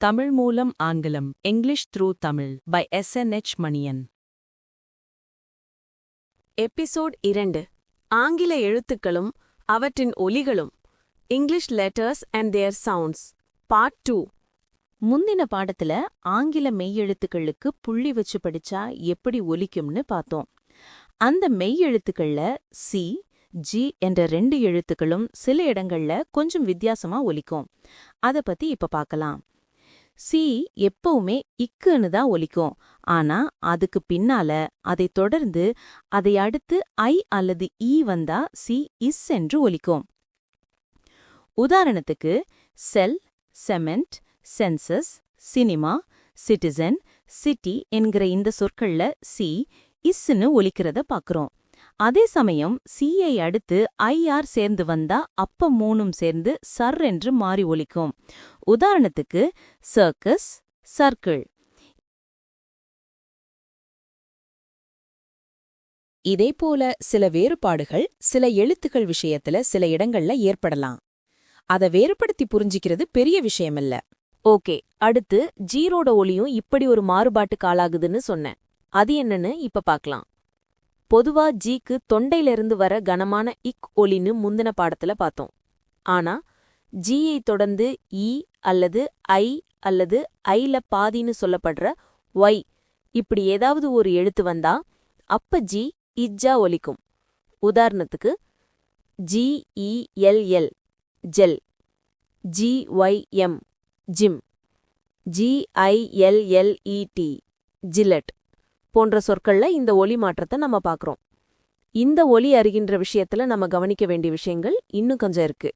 தமிழ் மூலம் ஆங்கிலம் English through Tamil by S N H Maniyan. Episode இரண்டு. ஆங்கில எழுத்துக்களும் அவற்றின் ஒலிகளும் English letters and their sounds part two முந்தின பாடத்துல ஆங்கில மெய்யெழுத்துக்களுக்கு புள்ளி வச்சு படிச்சா எப்படி ஒலிக்கும்னு பார்த்தோம். அந்த மெய்யெழுத்துக்கள்ல சி ஜி என்ற ரெண்டு எழுத்துக்களும் சில இடங்கள்ல கொஞ்சம் வித்தியாசமா ஒலிக்கும். அத பத்தி இப்ப பார்க்கலாம். சி எப்பவுமே இக்குன்னு தான் ஒலிக்கும். ஆனா அதுக்கு பின்னால அதை தொடர்ந்து அதை அடுத்து ஐ அல்லது இ வந்தா சி இஸ் என்று ஒலிக்கும். உதாரணத்துக்கு cell cement census cinema citizen city என்கிற இந்த சொற்கள்ல சி இஸ்ன்னு ஒலிக்கிறத பாக்குறோம். அதே சமயம் சியை அடுத்து ஐஆர் சேர்ந்து வந்தா அப்ப மூணும் சேர்ந்து சர் என்று மாறி ஒலிக்கும். உதாரணத்துக்கு சர்க்கஸ் சர்க்கிள் இதேபோல சில வேறுபாடுகள் சில எழுத்துக்கள் விஷயத்துல சில இடங்கள்ல ஏற்படலாம். அத வேறுபடுத்தி புரிஞ்சிக்கிறது பெரிய விஷயமில்ல. ஓகே அடுத்து ஜீரோட ஒளியும் இப்படி ஒரு மாறுபாட்டுக்கு ஆளாகுதுன்னு சொன்னேன். அது என்னன்னு இப்ப பாக்கலாம். பொதுவா ஜீக்கு தொண்டையிலிருந்து வர கனமான இக் ஒலின்னு முந்தின பாடத்துல பார்த்தோம். ஆனா ஜியை தொடர்ந்து இ அல்லது ஐ அல்லது ஐல பாதின்னு சொல்லப்படுற ஒய் இப்படி ஏதாவது ஒரு எழுத்து வந்தா அப்ப ஜி இஜ்ஜா ஒலிக்கும். உதாரணத்துக்கு G gel G Y M gym G I L L E T Gillette போன்ற சொற்கள்ல இந்த ஒலி மாற்றத்தை நம்ம பார்க்குறோம். இந்த ஒலி அறிகின்ற விஷயத்துல நம்ம கவனிக்க வேண்டிய விஷயங்கள் இன்னும் கொஞ்சம் இருக்கு.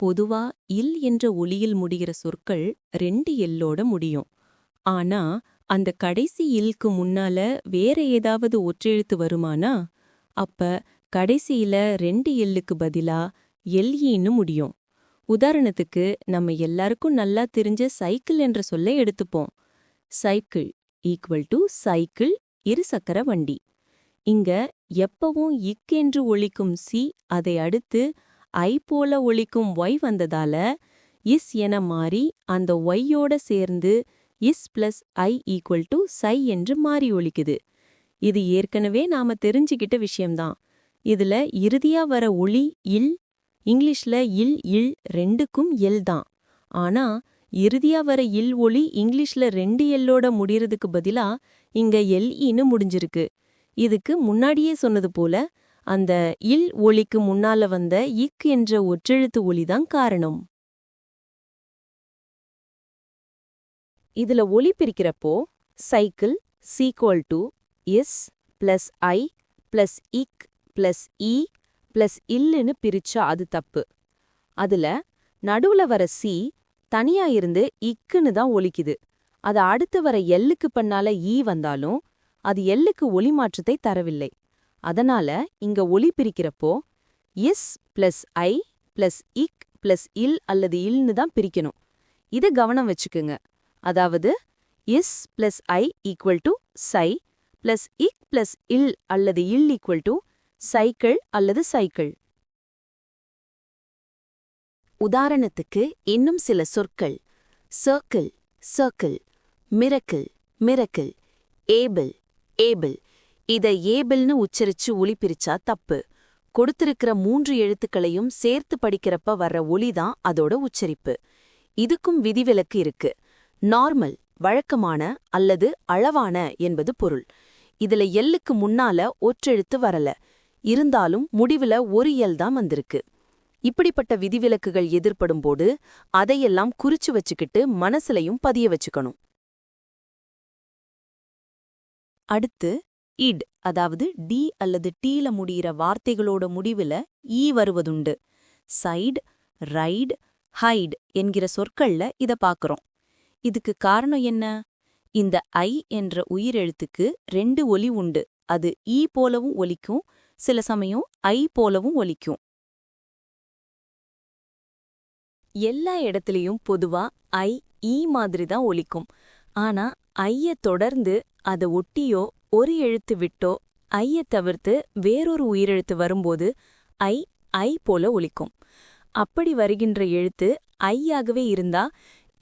பொதுவா இல் என்ற ஒலியில் முடிகிற சொற்கள் ரெண்டு எல்லோட முடியும். ஆனா அந்த கடைசி இல்க்கு முன்னால வேற ஏதாவது ஒற்றெழுத்து வருமானா? அப்ப கடைசியில ரெண்டு எல்லுக்கு பதிலா எல்இன்னு முடியும். உதாரணத்துக்கு நம்ம எல்லாருக்கும் நல்லா தெரிஞ்ச சைக்கிள் என்ற சொல்ல எடுத்துப்போம். சைக்கிள் ஈக்குவல் டு சைக்கிள் இருசக்கர வண்டி. இங்க எப்பவும் இக் என்று ஒழிக்கும் சி அதை அடுத்து ஐ போல ஒழிக்கும் ஒய் வந்ததால இஸ் என மாறி அந்த ஒய்யோட சேர்ந்து S plus I equal to sai என்று மாறி ஒழிக்குது இது ஏற்கனவே நாம தெரிஞ்சுக்கிட்ட விஷயம்தான். இதுல இறுதியா வர ஒளி இல் இங்கிலீஷ்ல இல் இல் ரெண்டுக்கும் எல் தான். ஆனா இறுதியா வர இல் ஒளி இங்கிலீஷ்ல ரெண்டு எல்லோட முடியறதுக்கு பதிலா இங்க எல் ஈன்னு முடிஞ்சிருக்கு. இதுக்கு முன்னாடியே சொன்னது போல அந்த இல் ஒளிக்கு முன்னால வந்த இக் என்ற ஒற்றெழுத்து ஒளிதான் காரணம். இதுல ஒளி பிரிக்கிறப்போ சைக்கிள் சீக்வல் டு இஸ் பிளஸ் ஐ பிளஸ் இக் பிளஸ் இ பிளஸ் இல்லுன்னு பிரிச்சா அது தப்பு. அதுல நடுவுல வர சி தனியா இருந்து இக்குன்னு தான் ஒலிக்குது. அது அடுத்து வர எல்லுக்கு பண்ணால ஈ வந்தாலும் அது எல்லுக்கு ஒலி மாற்றத்தை தரவில்லை. அதனால இங்க ஒலி பிரிக்கிறப்போ இஸ் பிளஸ் ஐ பிளஸ் இக் பிளஸ் இல் அல்லது இல்னு தான் பிரிக்கணும். இத கவனம் வச்சுக்குங்க. அதாவது is plus I equal to psi plus இக் பிளஸ் இல் அல்லது இல் ஈக்குவல் டு சைக்கிள் அல்லது சைக்கிள். உதாரணத்துக்கு இன்னும் சில சொற்கள். Circle circle miracle miracle able able இத ஏபிள்னு உச்சரிச்சு ஒளி பிரிச்சா தப்பு. கொடுத்திருக்கிற மூன்று எழுத்துக்களையும் சேர்த்து படிக்கிறப்ப வர்ற ஒளிதான் அதோட உச்சரிப்பு. இதுக்கும் விதிவிலக்கு இருக்கு. நார்மல் வழக்கமான அல்லது அளவான என்பது பொருள். இதுல எல்லுக்கு முன்னால ஒற்றெழுத்து வரல. இருந்தாலும் முடிவுல ஒரு எல் தான் வந்திருக்கு. இப்படிப்பட்ட விதிவிலக்குகள் எதிர்ப்படும்போது அதையெல்லாம் குறிச்சு வச்சுக்கிட்டு மனசுலையும் பதிய வச்சுக்கணும். அடுத்து இட் அதாவது டி அல்லது டீல முடிகிற வார்த்தைகளோட முடிவுல ஈ வருவதுண்டு. சைடு ரைடு ஹைட் என்கிற சொற்கள்ல இத பாக்குறோம். இதுக்கு காரணம் என்ன? இந்த ஐ என்ற உயிரெழுத்துக்கு ரெண்டு ஒலி உண்டு. அது ஈ போலவும் ஒலிக்கும் சில சமயம் ஐ போலவும் ஒலிக்கும். எல்லா இடத்துலயும் பொதுவா ஐ ஈ மாதிரி தான் ஒலிக்கும். ஆனா ஐய தொடர்ந்து அத ஒட்டியோ ஒரு எழுத்து விட்டோ ஐய தவிர்த்து வேறொரு உயிரெழுத்து வரும்போது ஐ ஐ போல ஒலிக்கும். அப்படி வருகின்ற எழுத்து ஐயாகவே இருந்தா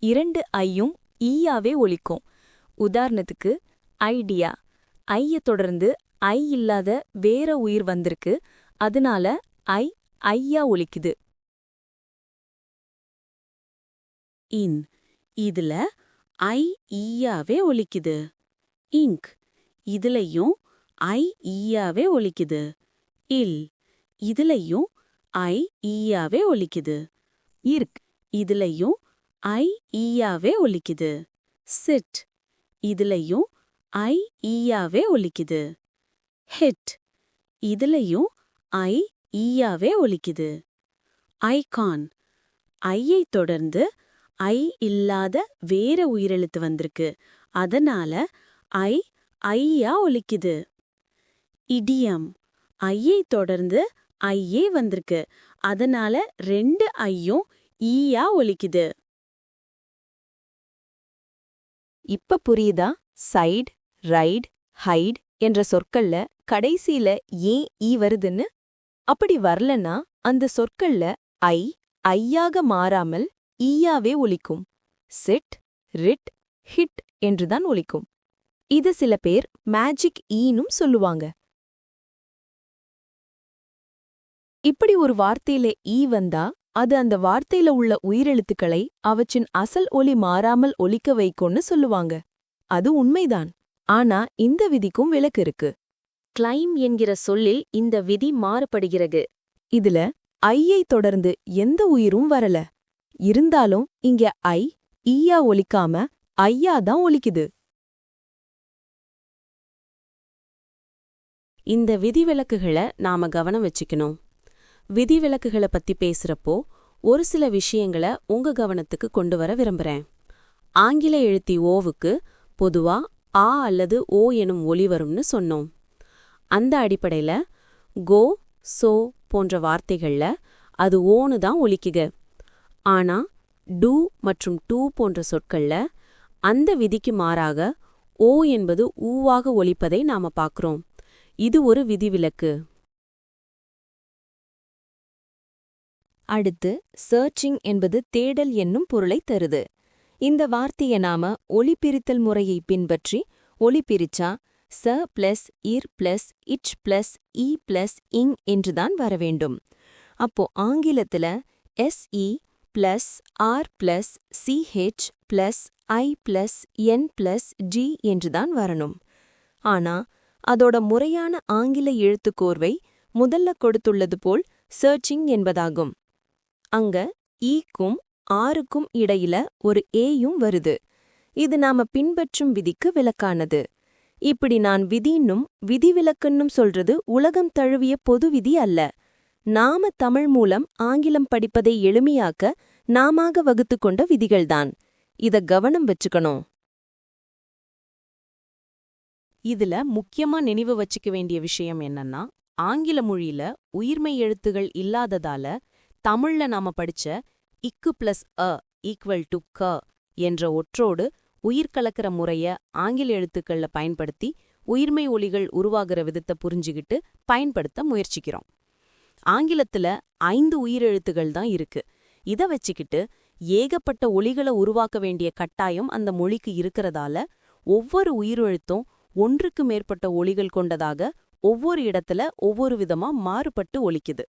இரண்டு ஐயும் ஈயாவே ஒலிக்கும். உதாரணத்துக்கு ஐடியா. ஐய தொடர்ந்து ஐ இல்லாத வேற உயிர் வந்திருக்கு. அதனால ஐ ஐயா ஒலிக்குது. இன். இதுல ஐ ஈயாவே ஒலிக்குது. இங்க். இதுலயும் ஐ ஈயாவே ஒலிக்குது. இல். இதுலயும் ஐ ஈயாவே ஒலிக்குது. இர்க். இதுலயும் ஐ ஈயாவே ஒலிக்குது. சிட். இதுலயும் ஐ ஈயாவே ஒலிக்குது. ஹிட். இதுலயும் ஐ ஈயாவே ஒலிக்குது. ஐகான். ஐயை தொடர்ந்து ஐ இல்லாத வேற உயிரெழுத்து வந்திருக்கு. அதனால ஐ ஐயா ஒலிக்குது. இடியம் ஐயை தொடர்ந்து ஐயே வந்திருக்கு. அதனால ரெண்டு ஐயும் ஈயா ஒலிக்குது. இப்ப புரியுதா? சைடு ரைடு ஹைட் என்ற சொற்கள்ல கடைசியில ஏன் ஈ வருதுன்னு? அப்படி வரலன்னா அந்த சொற்கள்ல ஐ ஐயாக மாறாமல் ஈயாவே ஒலிக்கும். சிட் ரிட் ஹிட் என்றுதான் ஒலிக்கும். இது சில பேர் மேஜிக் ஈனும் சொல்லுவாங்க. இப்படி ஒரு வார்த்தையில ஈ வந்தா அது அந்த வார்த்தையில உள்ள உயிரெழுத்துக்களை அவற்றின் அசல் ஒலி மாறாமல் ஒலிக்க வைக்கும்னு சொல்லுவாங்க. அது உண்மைதான். ஆனா இந்த விதிக்கும் விலக்கு இருக்கு. கிளைம் என்கிற சொல்லில் இந்த விதி மாறுபடுகிறது. இதுல ஐயை தொடர்ந்து எந்த உயிரும் வரல. இருந்தாலும் இங்க ஐ ஈயா ஒலிக்காம ஐயா தான் ஒலிக்குது. இந்த விதிவிலக்குகளை நாம கவனம் வச்சுக்கணும். விதிவிலக்குகளை பத்தி பேசுறப்போ ஒரு சில விஷயங்களை உங்க கவனத்துக்கு கொண்டு வர விரும்புறேன். ஆங்கில எழுத்தி ஓவுக்கு பொதுவா ஆ அல்லது ஓ எனும் ஒலி வரும்னு சொன்னோம். அந்த அடிப்படையில கோ சோ போன்ற வார்த்தைகள்ல அது ஓன்னு தான் ஒலிக்குக. ஆனா டூ மற்றும் டூ போன்ற சொற்கள்ல அந்த விதிக்கு மாறாக ஓ என்பது ஊவாக ஒலிப்பதை நாம பார்க்கிறோம். இது ஒரு விதிவிலக்கு. அடுத்து சர்ச்சிங் என்பது தேடல் என்னும் பொருளைத் தருது. இந்த வார்த்தையை நாம ஒளிப்பிரித்தல் முறையை பின்பற்றி ஒளிப்பிரிச்சா ச பிளஸ் இர் பிளஸ் இச் பிளஸ் இ பிளஸ் இங் என்றுதான் வரவேண்டும் அப்போ ஆங்கிலத்துல S E plus R plus C H plus I plus N plus G என்றுதான் வரணும். ஆனா அதோட முறையான ஆங்கில எழுத்துக்கோர்வை முதல்ல கொடுத்துள்ளது போல் சர்ச்சிங் என்பதாகும். அங்க e ஈக்கும் ஆருக்கும் இடையில ஒரு ஏயும் வருது. இது நாம பின்பற்றும் விதிக்கு விலக்கானது இப்படி நான் விதின்னும் விதிவிலக்குன்னும் சொல்றது உலகம் தழுவிய பொது விதி அல்ல. நாம தமிழ் மூலம் ஆங்கிலம் படிப்பதை எளிமையாக்க நாமாக வகுத்து கொண்ட விதிகள்தான். இத கவனம் வச்சுக்கணும். இதுல முக்கியமா நினைவு வச்சுக்க வேண்டிய விஷயம் என்னன்னா ஆங்கில மொழியில உயிர்மை எழுத்துகள் இல்லாததால தமிழ்ல நாம படிச்ச இக்கு பிளஸ் அ ஈக்குவல் டு க என்ற ஒற்றோடு உயிர் கலக்கிற முறைய ஆங்கில எழுத்துக்கள்ல பயன்படுத்தி உயிர்மை ஒலிகள் உருவாகிற விதத்தை புரிஞ்சுகிட்டு பயன்படுத்த முயற்சிக்கிறோம். ஆங்கிலத்துல ஐந்து உயிரெழுத்துகள் தான் இருக்கு. இத வச்சுக்கிட்டு ஏகப்பட்ட ஒளிகளை உருவாக்க வேண்டிய கட்டாயம் அந்த மொழிக்கு இருக்கிறதால ஒவ்வொரு உயிரெழுத்தும் ஒன்றுக்கு மேற்பட்ட ஒளிகள் கொண்டதாக ஒவ்வொரு இடத்துல ஒவ்வொரு விதமா மாறுபட்டு ஒலிக்குது.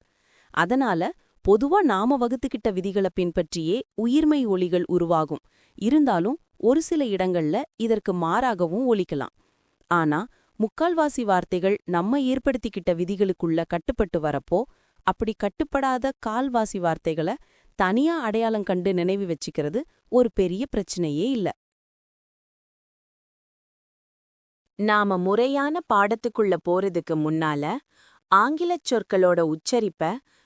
அதனால பொதுவா நாம வகுத்துக்கிட்ட விதிகளை பின்பற்றியே உயிர்மை ஒளிகள் உருவாகும். இருந்தாலும் ஒரு சில இடங்கள்ல இதற்கு மாறாகவும் ஒலிக்கலாம். ஆனா முக்கால்வாசி வார்த்தைகள் நம்ம ஏற்படுத்திக்கிட்ட விதிகளுக்குள்ள கட்டுப்பட்டு வரப்போ அப்படி கட்டுப்படாத கால்வாசி வார்த்தைகளை தனியா அடையாளம் கண்டு நினைவு வச்சுக்கிறது ஒரு பெரிய பிரச்சனையே இல்ல. நாம முறையான பாடத்துக்குள்ள போறதுக்கு முன்னால ஆங்கிலச் சொற்களோட உச்சரிப்ப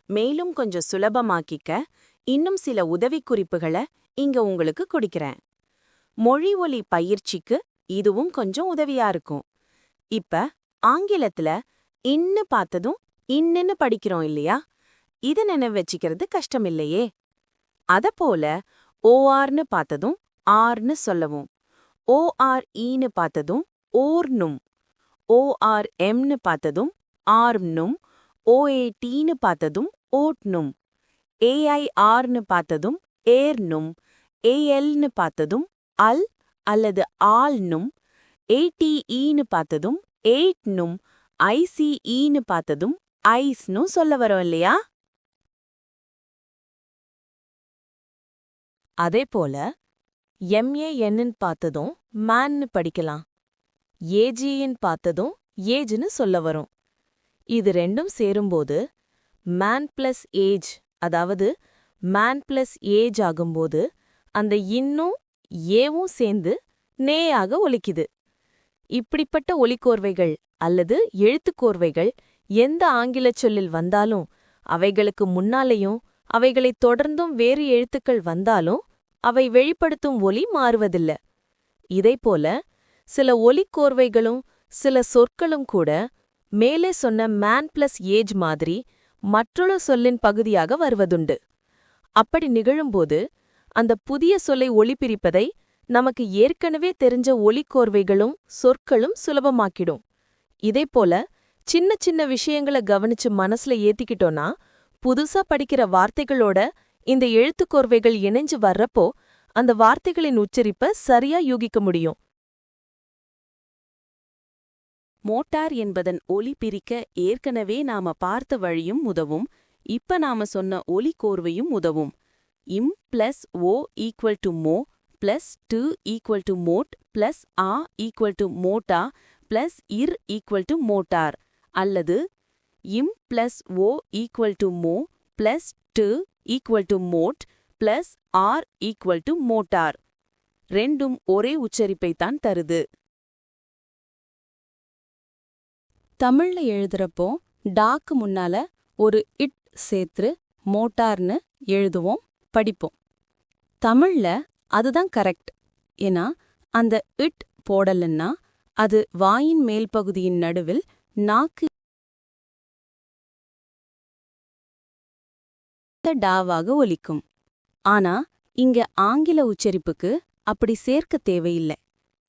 மேலும் கொஞ்சம் சுலபமாக்கிக்க இன்னும் சில உதவிக்குறிப்புகளை இங்க உங்களுக்கு கொடுக்கிறேன். மொழி ஒலி பயிற்சிக்கு இதுவும் கொஞ்சம் உதவியா இருக்கும். இப்ப ஆங்கிலத்துல இன்னு பார்த்ததும் இன்னென்னு படிக்கிறோம் இல்லையா? இத நினைவு வச்சுக்கிறது கஷ்டம் இல்லையே அத போல ஓஆர்னு பார்த்ததும் ஆர்னு சொல்லவும். ஓஆர்இன்னு பார்த்ததும் ஓர்னும். ஓஆர்எம்னு பார்த்ததும் ஆர்ம்னும் ஓஏடின்னு பார்த்ததும் ஓட்னும். ஏஐஆர்னு பார்த்ததும் ஏர்னும். ஏஎல்னு பார்த்ததும் அல் அல்லது ஆல்னும் ஏடிஇன்னு பார்த்ததும் எயிட்னும் ஐசிஇன்னு பார்த்ததும் ஐஸ்னு சொல்ல வரோம் இல்லையா? அதே போல எம்ஏஎன்னு பார்த்ததும் மேன்னு படிக்கலாம். ஏஜின்னு பார்த்ததும் ஏஜ்னு சொல்ல வரும். இது ரெண்டும் சேரும்போது மேன் பிளஸ் ஏஜ் அதாவது மேன் பிளஸ் ஏஜ் ஆகும்போது அந்த இன்னும் ஏவும் சேர்ந்து நேயாக ஒலிக்குது. இப்படிப்பட்ட ஒலிக்கோர்வைகள் அல்லது எழுத்துக்கோர்வைகள் எந்த ஆங்கிலச் சொல்லில் வந்தாலும் அவைகளுக்கு முன்னாலேயும் அவைகளைத் தொடர்ந்தும் வேறு எழுத்துக்கள் வந்தாலும் அவை வெளிப்படுத்தும் ஒலி மாறுவதில்ல. இதைப்போல சில ஒலிக்கோர்வைகளும் சில சொற்களும் கூட மேலே சொன்ன மேன் பிளஸ் ஏஜ் மாதிரி மற்றொரு சொல்லின் பகுதியாக வருவதுண்டு. அப்படி நிகழும்போது அந்த புதிய சொல்லை ஒளிபிரிப்பதை நமக்கு ஏற்கனவே தெரிஞ்ச ஒலிக்கோர்வைகளும் சொற்களும் சுலபமாக்கிடும். இதேபோல சின்ன சின்ன விஷயங்கள கவனிச்சு மனசுல ஏத்திக்கிட்டோன்னா புதுசா படிக்கிற வார்த்தைகளோட இந்த எழுத்துக்கோர்வைகள் இணைஞ்சு வர்றப்போ அந்த வார்த்தைகளின் உச்சரிப்ப சரியா யூகிக்க முடியும். மோட்டார் என்பதன் ஒலி பிரிக்க ஏற்கனவே நாம பார்த்த வழியும் உதவும் இப்ப நாம சொன்ன ஒலி கோர்வையும் உதவும். இம் பிளஸ் ஓ ஈக்குவல் டு மோ plus to equal to mode plus ah equal to மோட்டா plus இர் ஈக்குவல் டு மோட்டார். அல்லது இம் பிளஸ் ஓ ஈக்குவல் டு மோ plus to equal to mode plus R equal to motor ரெண்டும் ஒரே உச்சரிப்பைத்தான் தருது. தமிழ்ல எழுதுறப்போ dog முன்னால ஒரு இட் சேர்த்து மோட்டார்னு எழுதுவோம் படிப்போம். தமிழ்ல அதுதான் கரெக்ட். ஏன்னா அந்த இட் போடலன்னா அது வாயின் மேல் பகுதியின் நடுவில் நாக்கு டாவாக ஒலிக்கும். ஆனா இங்க ஆங்கில உச்சரிப்புக்கு அப்படி சேர்க்க தேவையில்லை.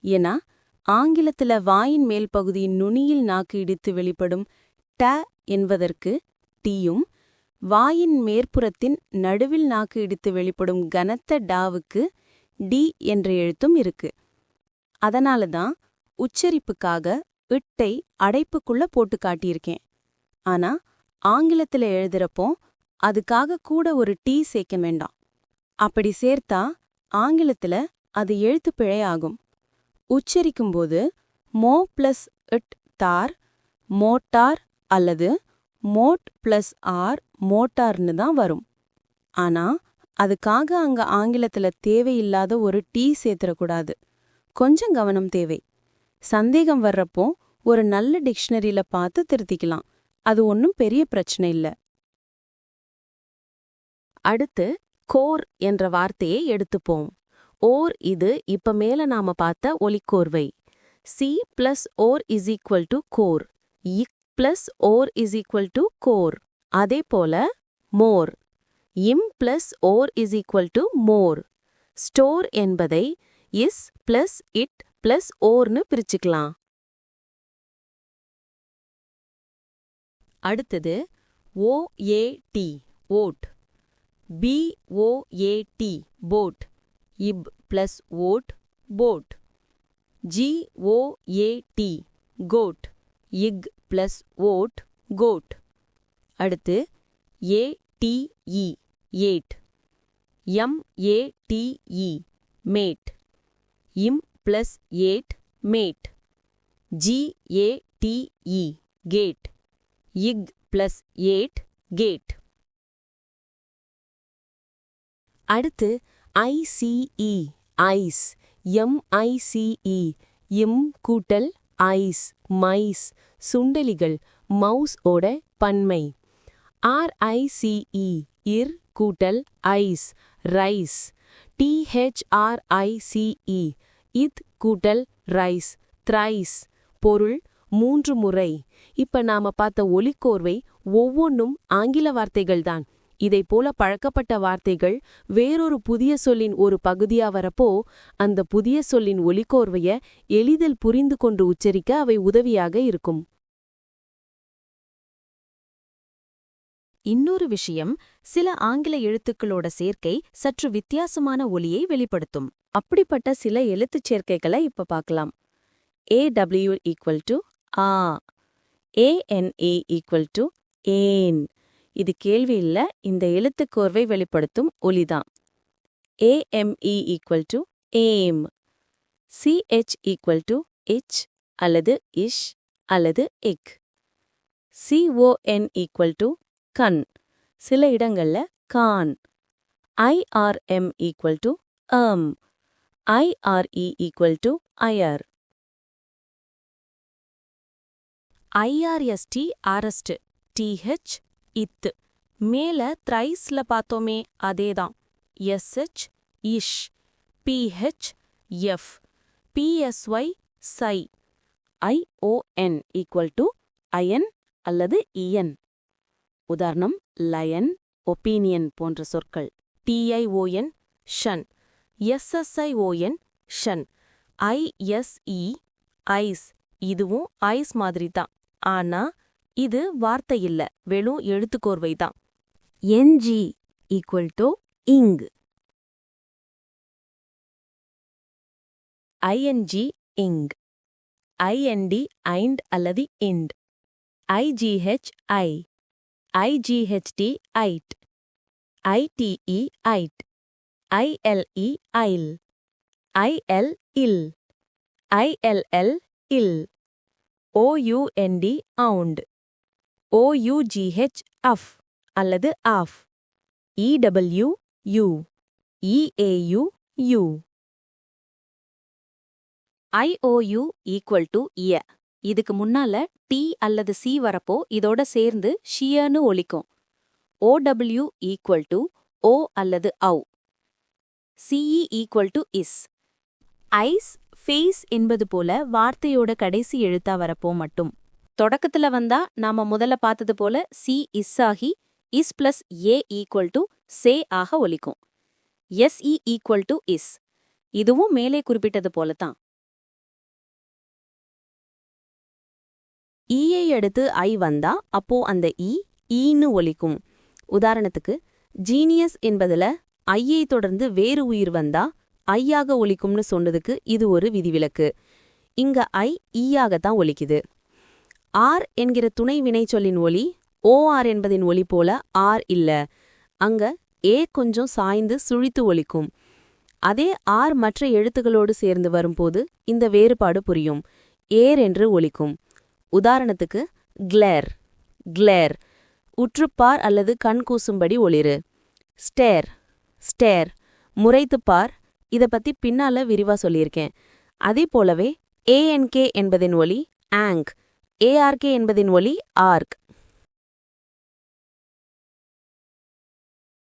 ஏன்னா ஆங்கிலத்துல வாயின் மேல் பகுதியின் நுனியில் நாக்கு இடித்து வெளிப்படும் ட என்பதற்கு டீயும் வாயின் மேற்புறத்தின் நடுவில் நாக்கு இடித்து வெளிப்படும் கனத்த டாவுக்கு டி என்ற எழுத்தும் இருக்கு. அதனால தான் உச்சரிப்புக்காக இட்டை அடைப்புக்குள்ள போட்டு காட்டியிருக்கேன். ஆனா ஆங்கிலத்துல எழுதுறப்போ அதுக்காக கூட ஒரு டீ சேர்க்க வேண்டாம். அப்படி சேர்த்தா ஆங்கிலத்துல அது எழுத்து பிழை ஆகும். உச்சரிக்கும்போது மோ பிளஸ் இட் தார் மோட்டார் அல்லது மோட் பிளஸ் ஆர் மோட்டார்னு தான் வரும். ஆனா அதுக்காக அங்க ஆங்கிலத்துல தேவையில்லாத ஒரு டீ சேர்த்துடக்கூடாது கொஞ்சம் கவனம் தேவை. சந்தேகம் வர்றப்போ ஒரு நல்ல டிக்ஷனரியில பார்த்து திருத்திக்கலாம். அது ஒன்றும் பெரிய பிரச்சனை இல்ல. அடுத்து கோர் என்ற வார்த்தையை எடுத்துப்போம். ஓர் இது இப்ப மேல நாம பார்த்த ஒலிக்கோர்வை. C plus or is equal to core ik plus or is equal to core அதே போல more. Im plus or is equal to more. Store என்பதை இஸ் பிளஸ் இட் பிளஸ் ஓர்னு பிரிச்சுக்கலாம். அடுத்தது OAT oat. BOAT boat. Ip plus oat boat. GOAT goat. Ik plus oat goat. அடுத்து ATE ate. MATE mate. Im plus ate mate GATE gate ik plus ate gate அடுத்து ICE ice எம்ஐசிஇ இம் கூட்டல் ice mice சுண்டலிகள் mouse ஓட பன்மை. RICE இர் கூட்டல் ice rice டிஹெச்ஆர்ஐசிஇ இத் கூட்டல் rice thrice பொருள் மூன்று முறை. இப்ப நாம பார்த்த ஒலிக்கோர்வை ஒவ்வொன்றும் ஆங்கில வார்த்தைகள்தான். இதை போல பழக்கப்பட்ட வார்த்தைகள் வேறொரு புதிய சொல்லின் ஒரு பகுதியா வரப்போ அந்த புதிய சொல்லின் ஒலிக்கோர்வைய எளிதில் புரிந்து கொண்டு உச்சரிக்க அவை உதவியாக இருக்கும். இன்னொரு விஷயம் சில ஆங்கில எழுத்துக்களோட சேர்க்கை சற்று வித்தியாசமான ஒலியை வெளிப்படுத்தும். அப்படிப்பட்ட சில எழுத்துச் சேர்க்கைகளை இப்ப பார்க்கலாம். AW equal to ah. ANA equal to ஏன்? இது கேள்வி இல்ல இந்த எழுத்துக்கோர்வை வெளிப்படுத்தும் ஒலிதான் AME equal to e aim. CH equal to இச் அல்லது இஷ் அல்லது இக். சிஓஎன் ஈக்குவல் டு கண். சில இடங்கள்ல Khan IRM equal to um IRE equal to IR IRST arrest DH இத்து மேல த்ரைஸ்ல பார்த்தோமே அதேதான். SH ish PH F PSY sigh ION equal to ion அல்லது இயன் உதாரணம் லயன் ஒப்பீனியன் போன்ற சொற்கள். டிஐஓஎன் ஷன் எஸ்எஸ்ஐஓஎன் ஷன் ஐஎஸ்இ ஐஸ் இதுவும் ஐஸ் மாதிரி தான் ஆனா இது வார்த்தை இல்ல. வெறும் எழுத்துக்கோர்வை தான் NG equal to ing ING ing INT aint அல்லது int. IGH I IGHT ite ITE ite I L E isle I L ill I L L ill O U N D ound O U G H uff அல்லது off E W U E A U U I O U equal to இய இதுக்கு முன்னால D அல்லது C வரப்போ இதோட சேர்ந்து ஷியன்னு ஒலிக்கும். OW equal to ஓ அல்லது ow C E equal to S ice face என்பது போல வார்த்தையோட கடைசி எழுத்தா வரப்போ மட்டும். தொடக்கத்துல வந்தா நாம முதல்ல பார்த்தது போல சி இஸ் ஆகி is plus A equal to சே ஆக ஒலிக்கும். எஸ்இ ஈக்குவல் டு இஸ் இதுவும் மேலே குறிப்பிட்டது போலதான் ஈயை e அடுத்து ஐ வந்தா அப்போ அந்த e, e ஈ ஈன்னு ஒலிக்கும். உதாரணத்துக்கு ஜீனியஸ் என்பதுல ஐயை தொடர்ந்து வேறு உயிர் வந்தா ஐயாக ஒலிக்கும்னு சொன்னதுக்கு இது ஒரு விதிவிலக்கு. இங்க ஐ ஈயாகத்தான் ஒலிக்குது. ஆர் என்கிற துணை வினைச்சொல்லின் ஒலி ஓஆர் என்பதின் ஒலி போல ஆர் இல்ல. அங்க ஏ கொஞ்சம் சாய்ந்து சுழித்து ஒலிக்கும். அதே ஆர் மற்ற எழுத்துகளோடு சேர்ந்து வரும்போது இந்த வேறுபாடு புரியும். ஏர் என்று ஒலிக்கும். உதாரணத்துக்கு கிளேர் கிளேர். உற்றுப்பார் அல்லது கண் கூசும்படி ஒளிரு. Stair stair. முறைத்துப்பார் இத பத்தி பின்னால விரிவா சொல்லியிருக்கேன். அதே போலவே ஏஎன்கே என்பதின் ஒலி ஆங்க் ஏஆர்கே என்பதின் ஒலி ஆர்க்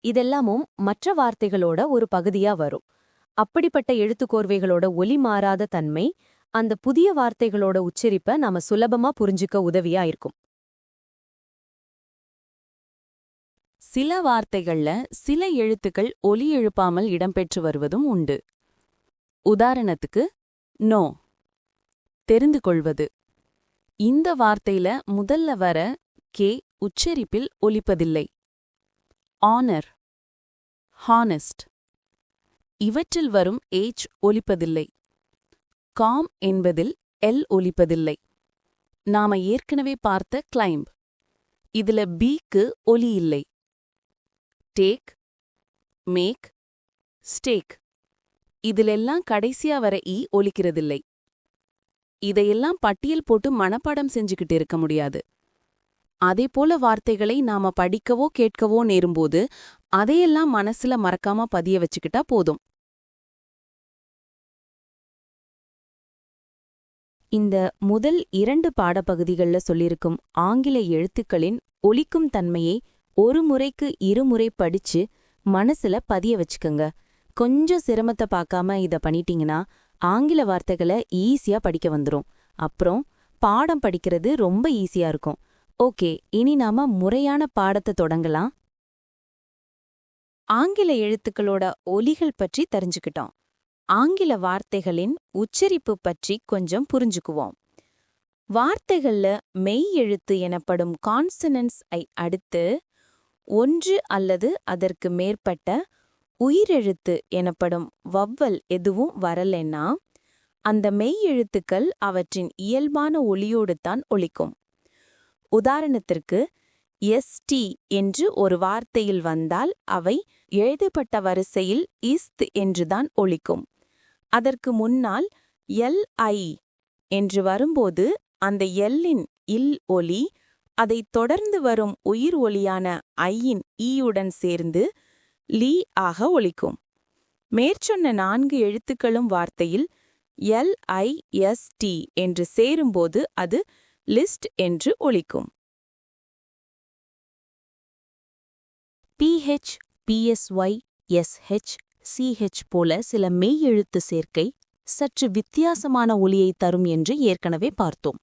இதெல்லாமும் மற்ற வார்த்தைகளோட ஒரு பகுதியா வரும். அப்படிப்பட்ட எழுத்துக்கோர்வைகளோட ஒலி மாறாத தன்மை அந்த புதிய வார்த்தைகளோட உச்சரிப்ப நாம சுலபமா புரிஞ்சுக்க உதவியா இருக்கும். சில வார்த்தைகள்ல சில எழுத்துக்கள் ஒலி எழுப்பாமல் இடம்பெற்று வருவதும் உண்டு. உதாரணத்துக்கு நோ. தெரிந்து கொள்வது. இந்த வார்த்தையில முதல்ல வர கே உச்சரிப்பில் ஒலிப்பதில்லை. ஆனர் ஹானஸ்ட் இவற்றில் வரும் ஏச் ஒலிப்பதில்லை. காம் என்பதில் எல் ஒலிப்பதில்லை. நாம ஏற்கனவே பார்த்த கிளைம்ப் இதுல பீக்கு ஒலி இல்லை. டேக் மேக் ஸ்டேக் இதிலெல்லாம் கடைசியா வர ஈ ஒலிக்கிறதில்லை. இதையெல்லாம் பட்டியல் போட்டு மனப்பாடம் செஞ்சுக்கிட்டு இருக்க முடியாது. அதே போல வார்த்தைகளை நாம படிக்கவோ கேட்கவோ நேரும்போது அதையெல்லாம் மனசுல மறக்காம பதிய வச்சுக்கிட்டா போதும். இந்த முதல் இரண்டு பாடப்பகுதிகள்ல சொல்லியிருக்கும் ஆங்கில எழுத்துக்களின் ஒலிக்கும் தன்மையை ஒரு முறைக்கு இருமுறை படிச்சு மனசுல பதிய வச்சுக்கங்க. கொஞ்சம் சிரமத்தை பார்க்காம இத பண்ணிட்டீங்கன்னா ஆங்கில வார்த்தைகளை ஈஸியா படிக்க வந்துரும். அப்புறம் பாடம் படிக்கிறது ரொம்ப ஈஸியா இருக்கும். ஓகே இனி நாம முறையான பாடத்தை தொடங்கலாம். ஆங்கில எழுத்துக்களோட ஒலிகள் பற்றி தெரிஞ்சுக்கிட்டோம். ஆங்கில வார்த்தைகளின் உச்சரிப்பு பற்றி கொஞ்சம் புரிஞ்சுக்குவோம். வார்த்தைகள்ல மெய் எழுத்து எனப்படும் கான்சனன்ஸ் ஐ அடுத்து ஒன்று அல்லது அதற்கு மேற்பட்ட உயிரெழுத்து எனப்படும் வவ்வல் எதுவும் வரலைன்னா அந்த மெய் எழுத்துக்கள் அவற்றின் இயல்பான ஒளியோடு தான் ஒழிக்கும் உதாரணத்திற்கு எஸ்டி என்று ஒரு வார்த்தையில் வந்தால் அவை எழுதப்பட்ட வரிசையில் இஸ்த் என்றுதான் ஒழிக்கும் அதற்கு முன்னால் எல் ஐ என்று வரும்போது அந்த எல்லின் இல் ஒலி அதைத் தொடர்ந்து வரும் உயிர் ஒளியான ஐயின் ஈயுடன் சேர்ந்து லீ ஆக ஒலிக்கும். மேற்சொன்ன நான்கு எழுத்துக்களும் வார்த்தையில் எல் ஐ எஸ் டி என்று சேரும்போது அது லிஸ்ட் என்று ஒலிக்கும். பிஹெச் பிஎஸ்ஒய் எஸ்ஹெச் சிஹெச் போல சில மெய் எழுத்து சேர்க்கை சற்று வித்தியாசமான ஒலியை தரும் என்று ஏற்கனவே பார்த்தோம்.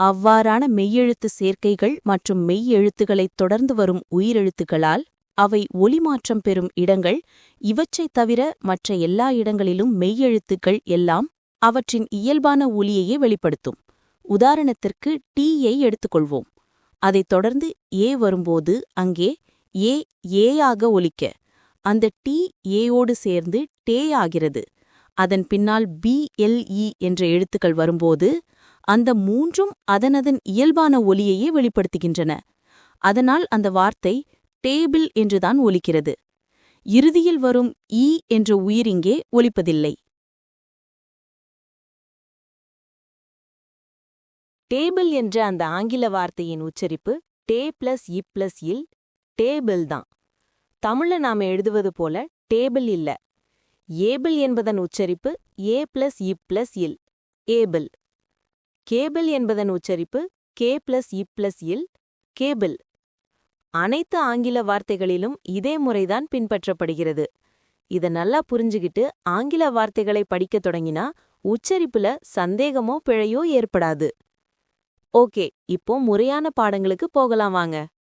அவ்வாறான மெய்யெழுத்து சேர்க்கைகள் மற்றும் மெய்யெழுத்துகளைத் தொடர்ந்து வரும் உயிரெழுத்துக்களால் அவை ஒலிமாற்றம் பெறும் இடங்கள் இவற்றைத் தவிர மற்ற எல்லா இடங்களிலும் மெய்யெழுத்துக்கள் எல்லாம் அவற்றின் இயல்பான ஒலியையே வெளிப்படுத்தும். உதாரணத்திற்கு டீயை எடுத்துக்கொள்வோம். அதைத் தொடர்ந்து ஏ வரும்போது அங்கே ஏ ஏயாக ஒலிக்க. அந்த டி ஏயோடு சேர்ந்து டே ஆகிறது. அதன் பின்னால் பிஎல்இ e என்ற எழுத்துக்கள் வரும்போது அந்த மூன்றும் அதனதன் இயல்பான ஒலியையே வெளிப்படுத்துகின்றன. அதனால் அந்த வார்த்தை டேபிள் என்றுதான் ஒலிக்கிறது. இறுதியில் வரும் ஈ என்ற உயிரிங்கே ஒலிப்பதில்லை. டேபிள் என்ற அந்த ஆங்கில வார்த்தையின் உச்சரிப்பு டே பிளஸ் இ பிளஸ் இல் டேபிள் தான். தமிழ்ல நாம எழுதுவது போல டேபிள் இல்ல. ஏபிள் என்பதன் உச்சரிப்பு A plus E plus will. Able. Cable என்பதன் உச்சரிப்பு கே பிளஸ் இ பிளஸ் இல் கேபிள். அனைத்து ஆங்கில வார்த்தைகளிலும் இதே முறைதான் பின்பற்றப்படுகிறது. இத நல்லா புரிஞ்சுகிட்டு ஆங்கில வார்த்தைகளை படிக்கத் தொடங்கினா உச்சரிப்புல சந்தேகமோ பிழையோ ஏற்படாது. ஓகே இப்போ முறையான பாடங்களுக்கு போகலாம் வாங்க.